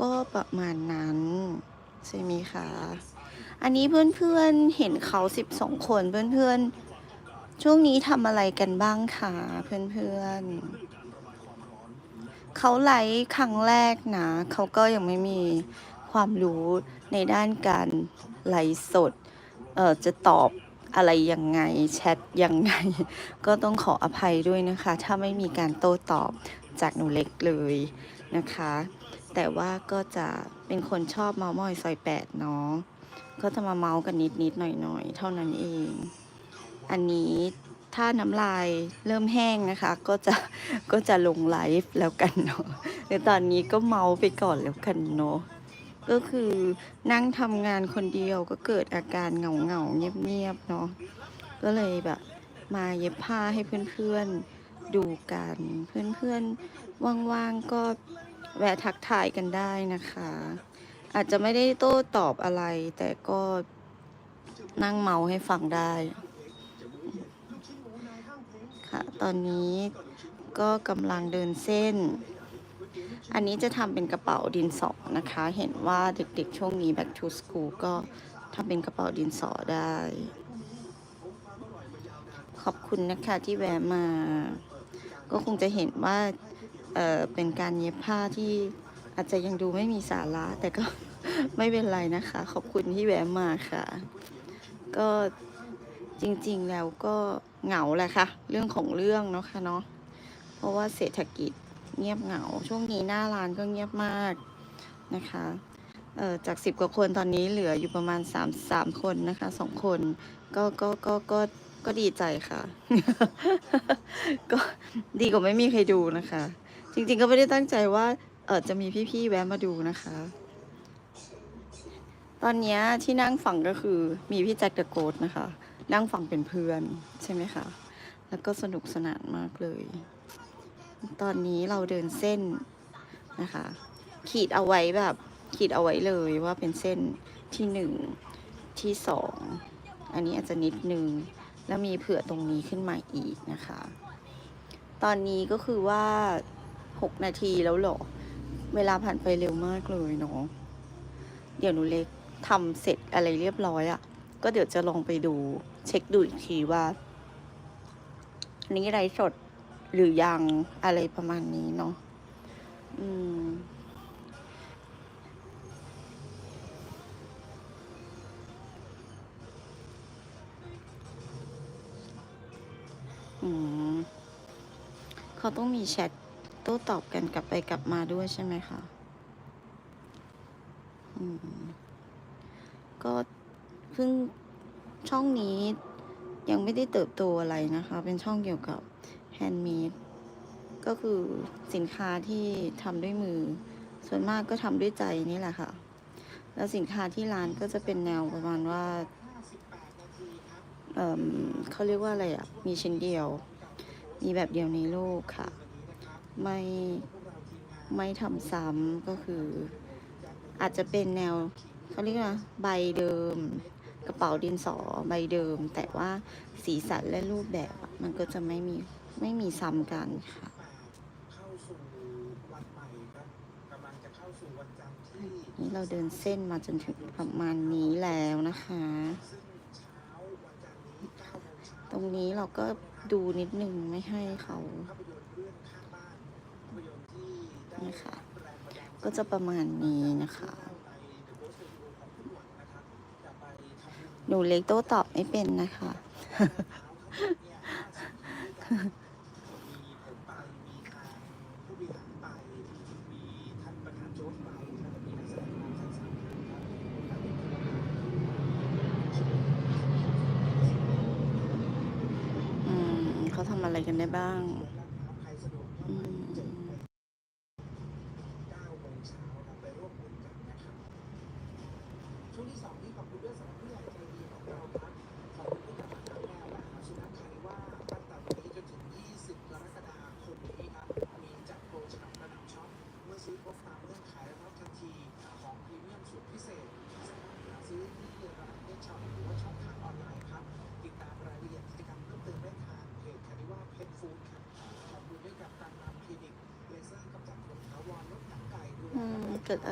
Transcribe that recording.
ก็ประมาณนั้น ใช่ไหมคะ อันนี้เพื่อนๆเห็นเขา12คนเพื่อนๆ ช่วงนี้ทำอะไรกันบ้างคะเพื่อนๆ เขาไลฟ์ครั้งแรกนะ เขาก็ยังไม่มีความรู้ในด้านการไลฟ์สด เออจะตอบอะไรยังไง แชทยังไง ก็ต้องขออภัยด้วยนะคะ ถ้าไม่มีการโต้ตอบจากหนูเล็กเลยนะคะ แต่ว่าก็จะเป็นคนชอบเมามอยซอยแปดเนาะก็จะมาเมาส์กันนิดนิดๆหน่อยหน่อยๆเท่านั้นเอง อันนี้ถ้าน้ำลายเริ่มแห้งนะคะ ก็จะก็จะลงไลฟ์แล้วกันเนาะแต่ตอนนี้ก็เมาส์ไปก่อนแล้วกันเนาะก็คือนั่งทำงานคนเดียวก็เกิดอาการเหงาเหงาๆเงียบเนาะก็เลยแบบ มาเย็บผ้าให้เพื่อนๆดูกัน เพื่อนๆว่างๆก็ แวะทักทายกันได้นะคะ อาจจะไม่ได้โต้ตอบอะไร แต่ก็นั่งเมาให้ฟังได้ ค่ะ ตอนนี้ก็กำลังเดินเส้น อันนี้จะทำเป็นกระเป๋าดินสอนะคะ เห็นว่าเด็กๆช่วงนี้ back to school ก็ทำเป็นกระเป๋าดินสอได้ ขอบคุณนะคะที่แวะมา ก็คงจะเห็นว่า เอ่อเป็นการเย็บผ้าที่อาจจะยังดูไม่มีสาระ แต่ก็ ไม่เป็นไรนะคะ ขอบคุณที่แวะมาค่ะ ก็จริงๆแล้วก็เหงาแหละค่ะ เรื่องของเรื่องเนาะค่ะเนาะเพราะว่าเศรษฐกิจเงียบเหงา ช่วงนี้หน้าร้านก็เงียบมากนะคะเอ่อจากสิบกว่าคนตอนนี้เหลืออยู่ประมาณสามสามคนนะคะสองคนก็ก็ก็ก็ก็ดีใจค่ะ ก็ดีกว่าไม่มีใครดูนะคะ จริง ๆ ก็ไม่ได้ตั้งใจว่าเออจะมีพี่ๆแวะมาดูนะคะ ตอนนี้ที่นั่งฟังก็คือมีพี่แจ็คเดอะโกดนะคะ นั่งฟังเป็นเพื่อนใช่ไหมคะ แล้วก็สนุกสนานมากเลย ตอนนี้เราเดินเส้นนะคะ ขีดเอาไว้แบบขีดเอาไว้เลยว่าเป็นเส้นที่หนึ่งที่สองอันนี้อาจจะนิดนึง แล้วมีเผื่อตรงนี้ขึ้นมาอีกนะคะ ตอนนี้ก็คือว่า หกนาทีแล้วเหรอ เวลาผ่านไปเร็วมากเลยเนาะ เดี๋ยวหนูเล็กทำเสร็จอะไรเรียบร้อยอะ่ะ ก็เดี๋ยวจะลองไปดูเช็คดูอีกทีว่า นี้ไรสดหรือยังอะไรประมาณนี้เนาะ อืมอืมเขาต้องมีแชท โต้ตอบกันกลับไปกลับมาด้วยใช่ไหมคะอืมก็เพิ่งช่องนี้ยังไม่ได้เติบโตอะไรนะคะ เป็นช่องเกี่ยวกับแฮนด์เมดก็คือสินค้าที่ทำด้วยมือ ส่วนมากก็ทำด้วยใจนี่แหละค่ะ แล้วสินค้าที่ร้านก็จะเป็นแนวประมาณว่าเอ่มเขาเรียกว่าอะไรอะ มีชิ้นเดียว มีแบบเดียวในโลกค่ะ ไม่ไม่ทำซ้ำก็คือ อาจจะเป็นแนวเขาเรียกว่าใบเดิม กระเป๋าดินสอใบเดิม แต่ว่าสีสันและรูปแบบมันก็จะไม่มีไม่มีซ้ำกันค่ะนี่เราเดินเส้นมาจนถึงประมาณนี้แล้วนะคะ ตรงนี้เราก็ดูนิดนึงไม่ให้เขา นะคะก็จะประมาณนี้นะคะองคุณหนูเล็กโต้ตอบไม่เป็นนะคะ อืมเขาทำอะไรกันได้บ้าง อืม 9โมงเช้าครับไปร่วมบุญกันนะครับ ช่วง ที่สองนี้ขอบคุณด้วยสำหรับผู้ใหญ่ใจดีของเราครับขอบคุณที่ทำหาแมวและหาสุนัขคาริว่าตั้งแต่วันนี้จนถึง 20 กรกฎาคมนี้ครับ มีจัดโปรฉลองกระหน่ำช็อปเมื่อซื้อครบตามเงื่อนไขรับทันทีของพรีเมียมสุดพิเศษสามารถหาซื้อที่ร้านเด็ช็อปหรือว่าช่องทางออนไลน์ครับ ติดตามรายละเอียดกิจกรรมเพิ่มเติมได้ทางเพจคาริว่าเพชรฟู้ดครับขอบคุณด้วยกับการนำคลินิกเลเซอร์กำจัดขนถาวรลดหนังไก่ดูแลอืมเกิด